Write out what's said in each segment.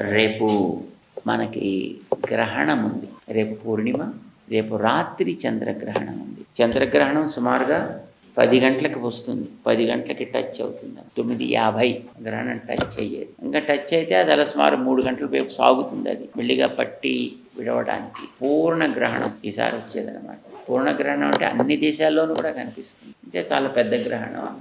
రేపు మనకి గ్రహణం ఉంది. రేపు పూర్ణిమ రేపు రాత్రి చంద్రగ్రహణం ఉంది. చంద్రగ్రహణం సుమారుగా పది గంటలకు వస్తుంది. పది గంటలకి టచ్ అవుతుంది. తొమ్మిది యాభై గ్రహణం టచ్ అయ్యేది. ఇంకా టచ్ అయితే అది అలా సుమారు మూడు గంటల వైపు సాగుతుంది అది. మెల్లిగా పట్టి విడవడానికి పూర్ణ గ్రహణం ఈసారి వచ్చేదన్నమాట. పూర్ణ గ్రహణం అంటే అన్ని దేశాల్లోనూ కూడా కనిపిస్తుంది. అంటే చాలా పెద్ద గ్రహణం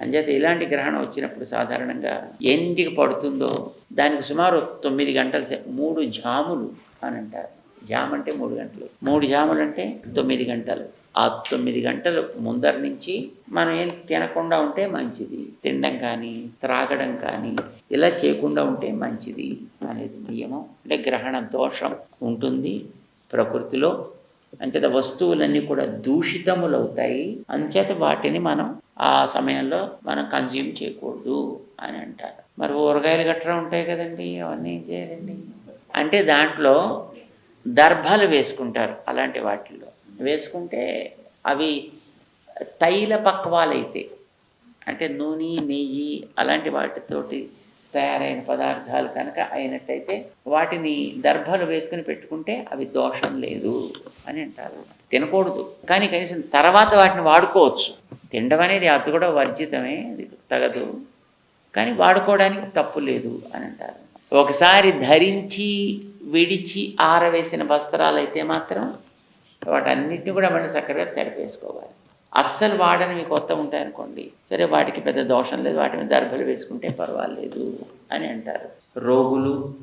అంచేత ఇలాంటి గ్రహణం వచ్చినప్పుడు సాధారణంగా ఎన్నింటికి పడుతుందో దానికి సుమారు తొమ్మిది గంటల సేపు మూడు జాములు అని అంటారు. జామ్ అంటే మూడు గంటలు. మూడు జాములు అంటే తొమ్మిది గంటలు. ఆ తొమ్మిది గంటలు ముందర నుంచి మనం ఏం తినకుండా ఉంటే మంచిది. తినడం కానీ త్రాగడం కానీ ఇలా చేయకుండా ఉంటే మంచిది అనేది నియమం. అంటే గ్రహణ దోషం ఉంటుంది ప్రకృతిలో. అంచేత వస్తువులన్నీ కూడా దూషితములవుతాయి. అంచేత వాటిని మనం ఆ సమయంలో మనం కన్జ్యూమ్ చేయకూడదు. అని అంటారు. మరి ఊరగాయలు గట్రా ఉంటాయి కదండి అవన్నీ ఏం చేయాలండి? అంటే దాంట్లో దర్భాలు వేసుకుంటారు అలాంటి వాటిల్లో. వేసుకుంటే అవి తైల పక్వాలైతే అంటే నూనె నెయ్యి అలాంటి వాటితోటి తయారైన పదార్థాలు కనుక అయినట్టయితే వాటిని దర్భలు వేసుకుని పెట్టుకుంటే అవి దోషం లేదు అని అంటారు. తినకూడదు. కానీ కనీసం తర్వాత వాటిని వాడుకోవచ్చు. తినడం అనేది అది కూడా వర్జితమే అది తగదు. కానీ వాడుకోవడానికి తప్పు లేదు అని అంటారు. ఒకసారి ధరించి విడిచి ఆరవేసిన వస్త్రాలు అయితే మాత్రం వాటన్నిటిని కూడా మనం చక్కగా తడిపేసుకోవాలి. అస్సలు వాడనివి కొత్త ఉంటాయనుకోండి సరే వాటికి పెద్ద దోషం లేదు వాటి మీద దర్భలు వేసుకుంటే పర్వాలేదు అని అంటారు. రోగులు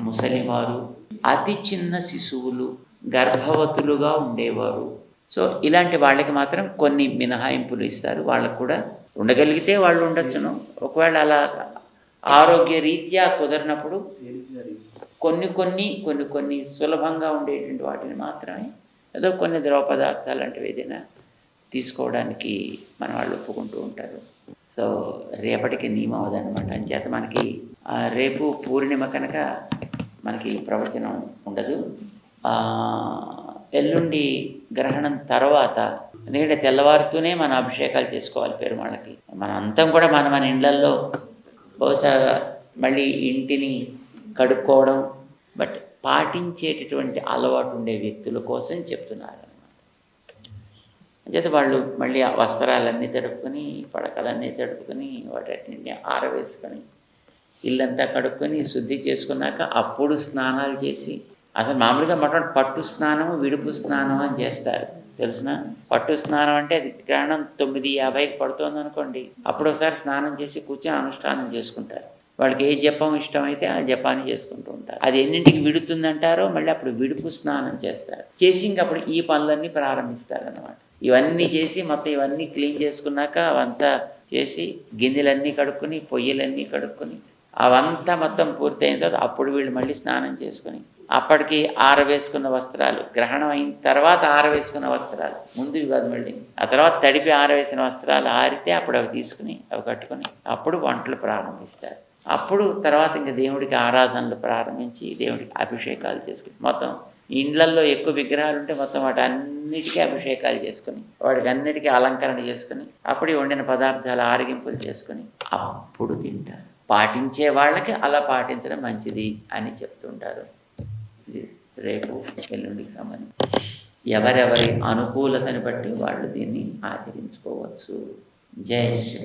ముసలివారు అతి చిన్న శిశువులు గర్భవతులుగా ఉండేవారు. సో ఇలాంటి వాళ్ళకి మాత్రం కొన్ని మినహాయింపులు ఇస్తారు. వాళ్ళకు కూడా ఉండగలిగితే వాళ్ళు ఉండొచ్చును. ఒకవేళ అలా ఆరోగ్య రీత్యా కుదరినప్పుడు కొన్ని కొన్ని కొన్ని కొన్ని సులభంగా ఉండేటువంటి వాటిని మాత్రమే ఏదో కొన్ని ద్రవ పదార్థాలు లాంటివి ఏదైనా తీసుకోవడానికి మన వాళ్ళు ఒప్పుకుంటూ ఉంటారు. సో రేపటికి నియమం అదనమాట అంచేత మనకి రేపు పూర్ణిమ కనుక మనకి ప్రవచనం ఉండదు. ఎల్లుండి గ్రహణం తర్వాత ఎందుకంటే తెల్లవారుతూనే మన అభిషేకాలు చేసుకోవాలి పెరుమాళ్ళకి మన అంతం కూడా మన మన ఇళ్ళల్లో బహుశా మళ్ళీ ఇంటిని కడుక్కోవడం బట్ పాటించేటటువంటి అలవాటు ఉండే వ్యక్తుల కోసం చెప్తున్నారు అన్నమాట. అంచేత వాళ్ళు మళ్ళీ ఆ వస్త్రాలన్నీ తడుపుకొని పడకలన్నీ తడుపుకొని వాటిని ఆరవేసుకొని ఇల్లంతా కడుక్కొని శుద్ధి చేసుకున్నాక అప్పుడు స్నానాలు చేసి అసలు మామూలుగా మొట్టమొదటి పట్టు స్నానం విడుపు స్నానం అని చేస్తారు. తెలుసిన? పట్టు స్నానం అంటే అది గ్రహణం తొమ్మిది యాభైకి పడుతుంది అనుకోండి. అప్పుడు ఒకసారి స్నానం చేసి కూర్చొని అనుష్ఠానం చేసుకుంటారు. వాళ్ళకి ఏ జపం ఇష్టమైతే ఆ జపాన్ని చేసుకుంటూ ఉంటారు. అది ఎన్నింటికి విడుతుందంటారో మళ్ళీ అప్పుడు విడుపు స్నానం చేస్తారు. చేసి ఇంకప్పుడు ఈ పనులన్నీ ప్రారంభిస్తారు అనమాట ఇవన్నీ చేసి మొత్తం ఇవన్నీ క్లీన్ చేసుకున్నాక అవంతా చేసి గిన్నెలన్నీ కడుక్కొని పొయ్యిలన్నీ కడుక్కొని అవంతా మొత్తం పూర్తయిన తర్వాత అప్పుడు వీళ్ళు మళ్ళీ స్నానం చేసుకుని అప్పటికి ఆరవేసుకున్న వస్త్రాలు గ్రహణం అయిన తర్వాత ఆరవేసుకున్న వస్త్రాలు ముందు కాదు మళ్ళీ. ఆ తర్వాత తడిపి ఆరవేసిన వస్త్రాలు ఆరితే అప్పుడు అవి తీసుకుని అవి కట్టుకుని అప్పుడు వంటలు ప్రారంభిస్తారు. అప్పుడు తర్వాత ఇంకా దేవుడికి ఆరాధనలు ప్రారంభించి దేవుడికి అభిషేకాలు చేసుకుని మొత్తం ఇండ్లల్లో ఎక్కువ విగ్రహాలు ఉంటే మొత్తం వాటి అన్నిటికీ అభిషేకాలు చేసుకుని వాటికి అన్నిటికీ అలంకరణ చేసుకుని అప్పుడు వండిన పదార్థాలు ఆరగింపులు చేసుకుని అప్పుడు తింటారు. పాటించే వాళ్ళకి అలా పాటించడం మంచిది అని చెప్తుంటారు. ఇది రేపు ఎల్లుండికి సంబంధించి. ఎవరెవరి అనుకూలతని బట్టి వాళ్ళు దీన్ని ఆచరించుకోవచ్చు. జై శ్రీ